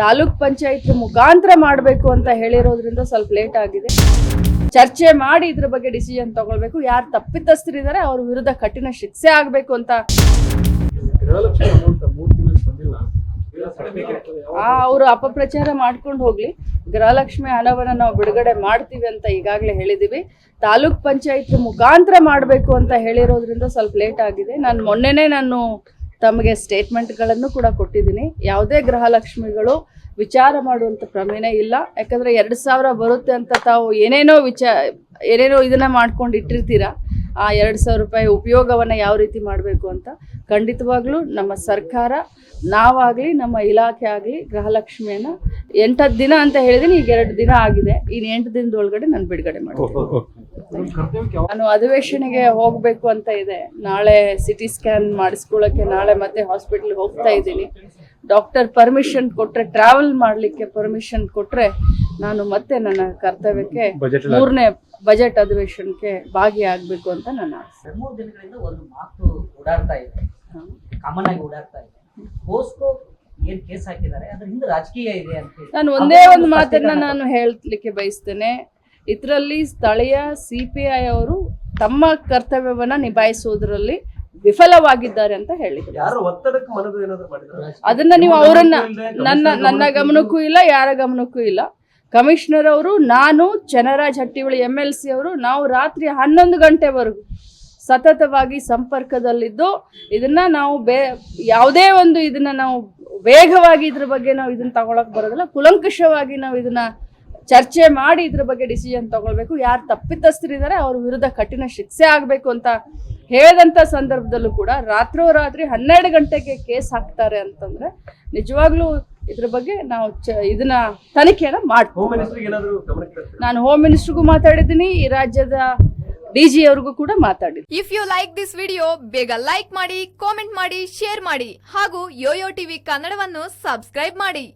ತಾಲೂಕ್ ಪಂಚಾಯತ್ ಮುಖಾಂತರ ಮಾಡಬೇಕು ಅಂತ ಹೇಳಿರೋದ್ರಿಂದ ಸ್ವಲ್ಪ ಲೇಟ್ ಆಗಿದೆ. ಚರ್ಚೆ ಮಾಡಿ ಇದ್ರ ಬಗ್ಗೆ ಡಿಸಿಷನ್ ತಗೊಳ್ಬೇಕು. ಯಾರು ತಪ್ಪಿತಸ್ಥರಿದ್ದಾರೆ ಅವ್ರ ವಿರುದ್ಧ ಕಠಿಣ ಶಿಕ್ಷೆ ಆಗ್ಬೇಕು ಅಂತ. ಅವರು ಅಪಪ್ರಚಾರ ಮಾಡ್ಕೊಂಡು ಹೋಗ್ಲಿ. ಗೃಹಲಕ್ಷ್ಮಿ ಹಣವನ್ನು ನಾವು ಬಿಡುಗಡೆ ಮಾಡ್ತೀವಿ ಅಂತ ಈಗಾಗಲೇ ಹೇಳಿದೀವಿ. ತಾಲೂಕ್ ಪಂಚಾಯತ್ ಮುಖಾಂತರ ಮಾಡಬೇಕು ಅಂತ ಹೇಳಿರೋದ್ರಿಂದ ಸ್ವಲ್ಪ ಲೇಟ್ ಆಗಿದೆ. ನಾನು ಮೊನ್ನೆನೇ ನಾನು ತಮಗೆ ಸ್ಟೇಟ್ಮೆಂಟ್ಗಳನ್ನು ಕೂಡ ಕೊಟ್ಟಿದ್ದೀನಿ. ಯಾವುದೇ ಗೃಹಲಕ್ಷ್ಮಿಗಳು ವಿಚಾರ ಮಾಡುವಂಥ ಪ್ರಮೇಯ ಇಲ್ಲ. ಯಾಕಂದರೆ ಎರಡು ಸಾವಿರ ಬರುತ್ತೆ ಅಂತ ತಾವು ಏನೇನೋ ವಿಚಾರ ಏನೇನೋ ಇದನ್ನ ಮಾಡ್ಕೊಂಡು ಇಟ್ಟಿರ್ತೀರಾ, ಆ ಎರಡು ಸಾವಿರ ರೂಪಾಯಿ ಉಪಯೋಗವನ್ನು ಯಾವ ರೀತಿ ಮಾಡಬೇಕು ಅಂತ ಖಂಡಿತವಾಗ್ಲೂ ನಮ್ಮ ಸರ್ಕಾರ, ನಾವಾಗಲಿ, ನಮ್ಮ ಇಲಾಖೆ ಆಗಲಿ ಗೃಹಲಕ್ಷ್ಮಿಯನ್ನು ಎಂಟತ್ತು ದಿನ ಅಂತ ಹೇಳಿದ್ದೀನಿ ಈಗ ಎರಡು ದಿನ ಆಗಿದೆ. ಇನ್ನು ಎಂಟು ದಿನದೊಳಗಡೆ ನಾನು ಬಿಡುಗಡೆ ಮಾಡ್ತೀನಿ. ನಾನು ಅಧಿವೇಶನಿಗೆ ಹೋಗಬೇಕು ಅಂತ ಇದೆ. ನಾಳೆ ಸಿಟಿ ಸ್ಕ್ಯಾನ್ ಮಾಡಿಸ್ಕೊಳ್ಳೋಕ್ಕೆ ನಾಳೆ ಮತ್ತೆ ಹಾಸ್ಪಿಟ್ಲ್ಗೆ ಹೋಗ್ತಾ ಇದ್ದೀನಿ. ಡಾಕ್ಟರ್ ಪರ್ಮಿಷನ್ ಕೊಟ್ಟರೆ ಟ್ರಾವೆಲ್ ಮಾಡಲಿಕ್ಕೆ ಪರ್ಮಿಷನ್ ಕೊಟ್ಟರೆ ನಾನು ಮತ್ತೆ ನನ್ನ ಕರ್ತವ್ಯಕ್ಕೆ ಮೂರನೇ ಬಜೆಟ್ ಅಧಿವೇಶನಕ್ಕೆ ಭಾಗಿಯಾಗಬೇಕು ಅಂತ ನನ್ನ ಆಸೆ. ಮೂರು ದಿನಗಳಿಂದ ಒಂದು ಮಾತು ಓಡಾಡ್ತಾ ಇದೆ. ಕಾಮನ್ ಆಗಿ ಓಡಾಡ್ತಾ ಇದೆ. ಪೋಸ್ಕೋ ಏನ್ ಕೇಸ್ ಹಾಕಿದ್ದಾರೆ? ಅದ್ರ ಹಿಂದೆ ರಾಜಕೀಯ ಇದೆ ಅಂತ ನಾನು ಒಂದೇ ಒಂದು ಮಾತನ್ನ ನಾನು ಹೇಳಲಿಕ್ಕೆ ಬಯಸ್ತೇನೆ. ಇದರಲ್ಲಿ ಸ್ಥಳೀಯ ಸಿ ಪಿ ಐ ಅವರು ತಮ್ಮ ಕರ್ತವ್ಯವನ್ನ ನಿಭಾಯಿಸುವುದರಲ್ಲಿ ವಿಫಲವಾಗಿದ್ದಾರೆ ಅಂತ ಹೇಳಿದ್ರು. ಅದನ್ನ ನೀವು ಅವರನ್ನ ನನ್ನ ನನ್ನ ಗಮನಕ್ಕೂ ಇಲ್ಲ. ಯಾರ ಗಮನಕ್ಕೂ ಇಲ್ಲ. ಕಮಿಷನರ್ ಅವರು ನಾನು Channaraj Hattiholi M L C ಅವರು ನಾವು ರಾತ್ರಿ ಹನ್ನೊಂದು ಗಂಟೆವರೆಗೂ ಸತತವಾಗಿ ಸಂಪರ್ಕದಲ್ಲಿದ್ದು ಇದನ್ನ ನಾವು ಬೇ ಯಾವುದೇ ಒಂದು ಇದನ್ನ ನಾವು ವೇಗವಾಗಿ ಇದ್ರ ಬಗ್ಗೆ ನಾವು ಇದನ್ನ ತಗೊಳಕ್ ಬರೋದಿಲ್ಲ. ಕುಲಂಕುಷವಾಗಿ ನಾವು ಇದನ್ನ ಚರ್ಚೆ ಮಾಡಿ ಇದ್ರ ಬಗ್ಗೆ ಡಿಸಿಷನ್ ತಗೊಳ್ಬೇಕು. ಯಾರು ತಪ್ಪಿತಸ್ಥರಿದ್ದಾರೆ ಅವ್ರ ವಿರುದ್ಧ ಕಠಿಣ ಶಿಕ್ಷೆ ಆಗಬೇಕು ಅಂತ ಹೇಳಿದಂಥ ಸಂದರ್ಭದಲ್ಲೂ ಕೂಡ ರಾತ್ರೋರಾತ್ರಿ ಹನ್ನೆರಡು ಗಂಟೆಗೆ ಕೇಸ್ ಹಾಕ್ತಾರೆ ಅಂತಂದ್ರೆ ನಿಜವಾಗ್ಲೂ ಇದ್ರ ಬಗ್ಗೆ ನಾವು ಚ ಇದನ್ನ ತನಿಖೆಯನ್ನ ಹೋಮ್ ಮಾಡ್ತೀವಿ? ನಾನು ಹೋಮ್ ಮಿನಿಸ್ಟ್ರಿಗೂ ಮಾತಾಡಿದ್ದೀನಿ ಈ ರಾಜ್ಯದ ಡಿ ಜಿ ಅವ್ರಿಗೂ ಕೂಡ ಮಾತಾಡಿ if you like this video ಬೇಗ ಲೈಕ್ ಮಾಡಿ ಕಾಮೆಂಟ್ ಮಾಡಿ ಶೇರ್ ಮಾಡಿ ಹಾಗೂ ಯೋಯೋ ಟಿವಿ ಕನ್ನಡವನ್ನು ಸಬ್ಸ್ಕ್ರೈಬ್ ಮಾಡಿ.